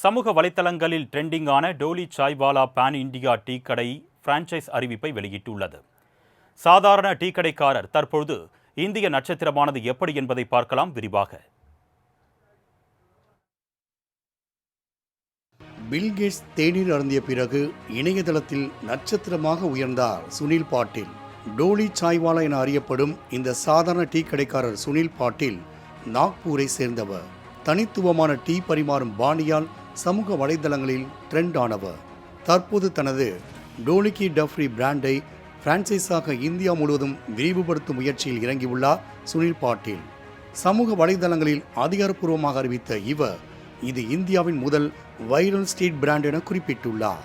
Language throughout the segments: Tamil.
சமூக வலைத்தளங்களில் ட்ரெண்டிங்கான Dolly Chaiwala pan India tea கடை பிரான்ச்சைஸ் அறிவிப்பை வெளியிட்டுள்ளது. சாதாரண டீ கடைக்காரர் தற்பொழுது இந்திய நட்சத்திரமானது எப்படி என்பதை பார்க்கலாம் விரிவாக. பில்கேட்ஸ் தேநீர் அருந்திய பிறகு இணையதளத்தில் நட்சத்திரமாக உயர்ந்தார் சுனில் பாட்டீல். டோலி சாய்வாலா என அறியப்படும் இந்த சாதாரண டீ கடைக்காரர் சுனில் பாட்டீல் நாக்பூரை சேர்ந்தவர். தனித்துவமான டீ பரிமாறும் பாணியால் சமூக வலைதளங்களில் ட்ரெண்ட் ஆனவர் தற்போது தனது டோலிகி டஃப்ரி பிராண்டை பிரான்சைஸாக இந்தியா முழுவதும் விரிவுபடுத்தும் முயற்சியில் இறங்கியுள்ளார் சுனில் பாட்டீல். சமூக வலைதளங்களில் அதிகாரப்பூர்வமாக அறிவித்த இவர் இது இந்தியாவின் முதல் வைரல் ஸ்ட்ரீட் பிராண்ட் என குறிப்பிட்டுள்ளார்.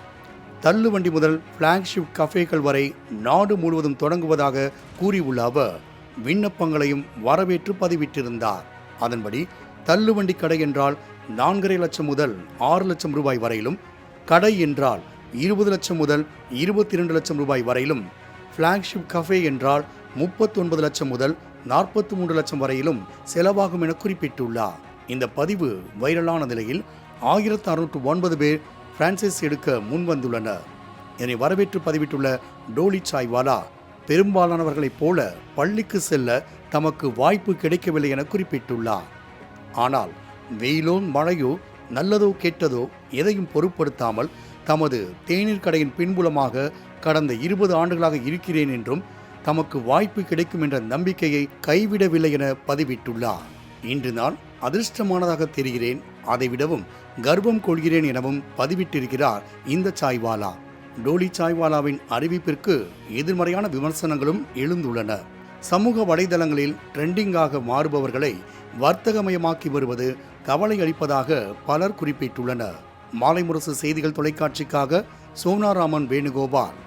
தள்ளுவண்டி முதல் ஃப்ளாக்ஷிப் கஃபேக்கள் வரை நாடு முழுவதும் தொடங்குவதாக கூறியுள்ள அவர் விண்ணப்பங்களையும் வரவேற்று பதிவிட்டிருந்தார். அதன்படி தள்ளுவண்டி கடை என்றால் நான்கரை லட்சம் முதல் ஆறு லட்சம் ரூபாய் வரையிலும் கடை என்றால் இருபது லட்சம் முதல் இருபத்தி இரண்டு லட்சம் ரூபாய் வரையிலும் ஃப்ளாக்ஷிப் கஃபே என்றால் முப்பத்தொன்பது லட்சம் முதல் நாற்பத்தி மூன்று லட்சம் வரையிலும் செலவாகும் என குறிப்பிட்டுள்ளார். இந்த பதிவு வைரலான நிலையில் ஆயிரத்து அறுநூற்று ஒன்பது பேர் பிரான்சிஸ் எடுக்க முன்வந்துள்ளனர். இதனை வரவேற்று பதிவிட்டுள்ள டோலி சாய்வாலா பெரும்பாலானவர்களைப் போல பள்ளிக்கு செல்ல தமக்கு வாய்ப்பு கிடைக்கவில்லை என குறிப்பிட்டுள்ளார். ஆனால் வெயிலோ மழையோ நல்லதோ கெட்டதோ எதையும் பொருட்படுத்தாமல் தமது தேநீர் கடையின் பின்புலமாக கடந்த இருபது ஆண்டுகளாக இருக்கிறேன் என்றும் தமக்கு வாய்ப்பு கிடைக்கும் என்ற நம்பிக்கையை கைவிடவில்லை என பதிவிட்டுள்ளார். இன்று நான் அதிர்ஷ்டமானதாக தெரிகிறேன். அதைவிடவும் கர்வம் கொள்கிறேன் எனவும் பதிவிட்டிருக்கிறார் இந்த சாய்வாலா. டோலி சாய்வாலாவின் அறிவிப்பிற்கு எதிர்மறையான விமர்சனங்களும் எழுந்துள்ளன. சமூக வலைதளங்களில் ட்ரெண்டிங்காக மாறுபவர்களை வர்த்தகமயமாக்கி வருவது கவலை அளிப்பதாக பலர் குறிப்பிட்டுள்ளனர். மாலை முரசு செய்திகள் தொலைக்காட்சிக்காக சோனாராமன் வேணுகோபால்.